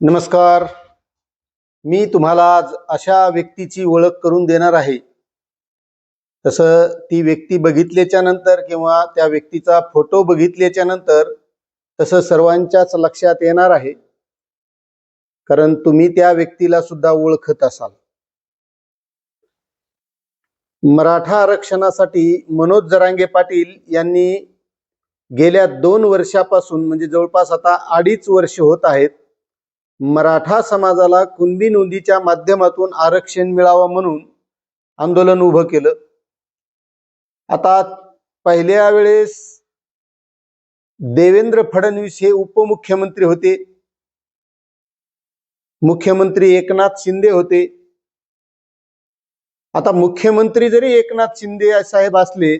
नमस्कार. मी तुम्हाला आज अशा व्यक्तीची ओळख करून देणार आहे. तसं ती व्यक्ती बघितल्याच्या नंतर किंवा त्या व्यक्तीचा फोटो बघितल्याच्या नंतर तसं सर्वांच्याच लक्षात येणार आहे. कारण तुम्ही त्या व्यक्तीला सुद्धा ओळखत असाल. मराठा आरक्षणासाठी मनोज जरांगे पाटील यांनी गेल्या दोन वर्षापासून म्हणजे जवळपास आता अडीच वर्ष होत आहेत मराठा समाजाला कुणबी नोंदीच्या माध्यमातून आरक्षण मिळावं म्हणून आंदोलन उभं केलं. आता पहिल्या वेळेस देवेंद्र फडणवीस हे उपमुख्यमंत्री होते. मुख्यमंत्री एकनाथ शिंदे होते. आता मुख्यमंत्री जरी एकनाथ शिंदे साहेब असले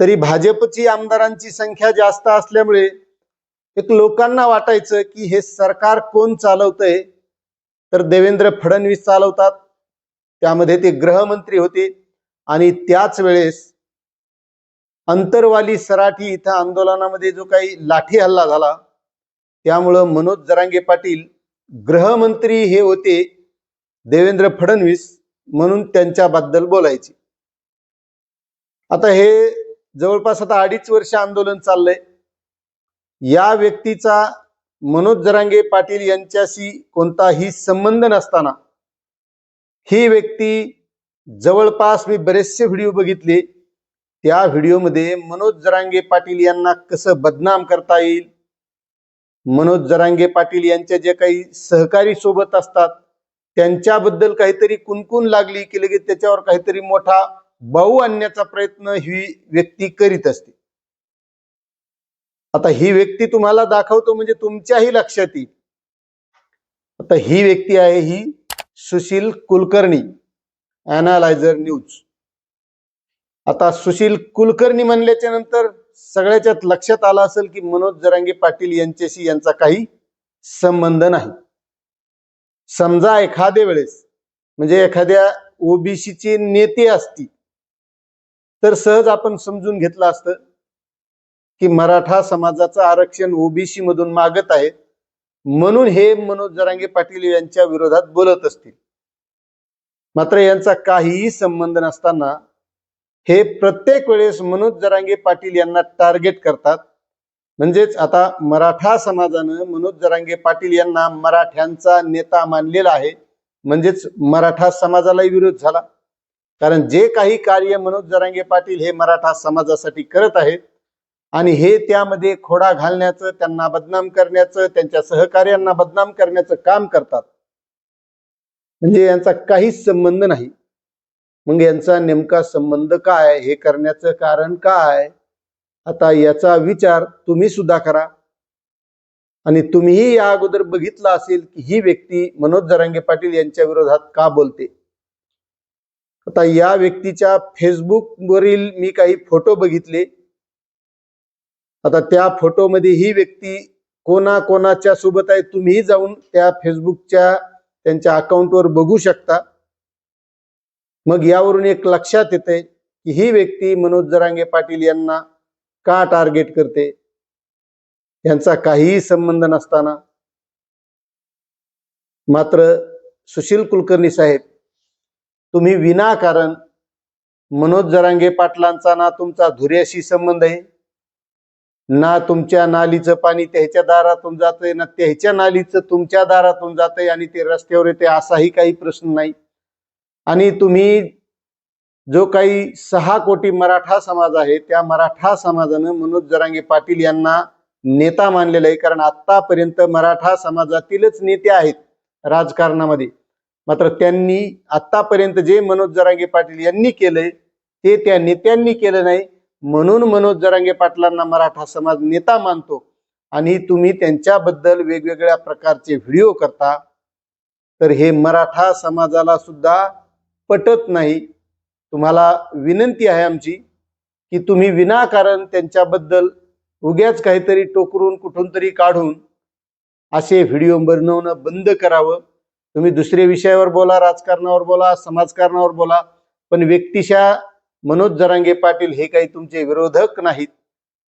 तरी भाजपची आमदारांची संख्या जास्त असल्यामुळे एक लोकांना वाटायचं की हे सरकार कोण चालवतंय? तर देवेंद्र फडणवीस चालवतात. त्यामध्ये ते गृहमंत्री होते. आणि त्याच वेळेस अंतरवाली सराठी इथं आंदोलनामध्ये जो काही लाठी हल्ला झाला त्यामुळं मनोज जरांगे पाटील गृहमंत्री हे होते देवेंद्र फडणवीस म्हणून त्यांच्याबद्दल बोलायचे. आता हे जवळपास आता अडीच वर्ष आंदोलन चाललंय. या व्यक्तीचा मनोज जरांगे पाटील यांच्याशी कोणताही संबंध नसताना ही व्यक्ती जवळपास मी बरेचसे व्हिडिओ बघितले. त्या व्हिडिओमध्ये मनोज जरांगे पाटील यांना कसं बदनाम करता येईल? मनोज जरांगे पाटील यांच्या जे काही सहकारी सोबत असतात त्यांच्याबद्दल काहीतरी कुणकुण लागली की लगेच त्याच्यावर काहीतरी मोठा भाऊ आणण्याचा प्रयत्न ही व्यक्ती करीत असते. आता ही व्यक्ती तुम्हाला दाखवतो म्हणजे तुमच्याही लक्षात येईल. आता ही व्यक्ती आहे ही सुशील कुलकर्णी अनालायझर न्यूज आता सुशील कुलकर्णी म्हणल्याच्या नंतर सगळ्याच्यात लक्षात आलं असेल की मनोज जरांगे पाटील यांच्याशी यांचा काही संबंध नाही. समजा एखाद्या वेळेस म्हणजे एखाद्या ओबीसीचे नेते असतील तर सहज आपण समजून घेतलं असतं की मराठा समाजाचं आरक्षण ओबीसी मधून मागत आहे. म्हणून हे मनोज जरांगे पाटील यांच्या विरोधात बोलत असतील. मात्र यांचा काहीही संबंध नसताना हे प्रत्येक वेळेस मनोज जरांगे पाटील यांना टार्गेट करतात. म्हणजेच आता मराठा समाजानं मनोज जरांगे पाटील यांना मराठ्यांचा नेता मानलेला आहे. म्हणजेच मराठा समाजालाही विरोध झाला. कारण जे काही कार्य मनोज जरांगे पाटील हे मराठा समाजासाठी करत आहेत आणि हे त्यामध्ये खोडा घालण्याचं त्यांना बदनाम करण्याचं त्यांच्या सहकार्यांना बदनाम करण्याचं काम करतात. म्हणजे यांचा काहीच संबंध नाही. मग यांचा नेमका संबंध काय? हे करण्याचं कारण काय? आता याचा विचार तुम्ही सुद्धा करा. आणि तुम्हीही या अगोदर बघितलं असेल की ही व्यक्ती मनोज जरांगे पाटील यांच्या विरोधात का बोलते? आता या व्यक्तीच्या फेसबुक वरील मी काही फोटो बघितले. आता त्या फोटोमध्ये ही व्यक्ती कोणा कोणाच्या सोबत आहे तुम्ही जाऊन त्या फेसबुकच्या त्यांच्या अकाउंटवर बघू शकता. मग यावरून एक लक्षात येते की ही व्यक्ती मनोज जरांगे पाटील यांना का टार्गेट करते? यांचा काहीही संबंध नसताना. मात्र सुशील कुलकर्णी साहेब तुम्ही विनाकारण मनोज जरांगे पाटलांचा ना तुमचा धुऱ्याशी संबंध आहे? ना तुमच्या नालीचं पाणी त्याच्या दारातून जातंय ना त्याच्या नालीचं तुमच्या दारातून जातंय आणि ते रस्त्यावर येते असाही काही प्रश्न नाही. आणि तुम्ही जो काही सहा कोटी मराठा समाज आहे त्या मराठा समाजानं मनोज जरांगे पाटील यांना नेता मानलेला आहे. कारण आतापर्यंत मराठा समाजातीलच नेते आहेत राजकारणामध्ये. मात्र त्यांनी आतापर्यंत जे मनोज जरांगे पाटील यांनी केलंय ते त्या नेत्यांनी केलं नाही. म्हणून मनोज जरांगे पाटलांना मराठा समाज नेता मानतो आणि तुम्ही त्यांच्याबद्दल वेगवेगळ्या प्रकारचे व्हिडिओ करता तर हे मराठा समाजाला सुद्धा पटत नाही. तुम्हाला विनंती आहे आमची की तुम्ही विनाकारण त्यांच्याबद्दल उग्याच काहीतरी टोकरून कुठून तरी काढून असे व्हिडिओ बनवणं बंद करावं. तुम्ही दुसऱ्या विषयावर बोला राजकारणावर बोला समाजकारणावर बोला पण व्यक्तिशा मनोज जरांगे पाटील हे काही तुमचे विरोधक नाहीत.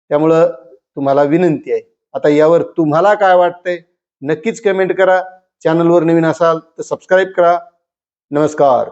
त्यामुळं तुम्हाला विनंती आहे. आता यावर तुम्हाला काय वाटतंय? नक्कीच कमेंट करा. चॅनलवर नवीन असाल तर सबस्क्राईब करा. नमस्कार.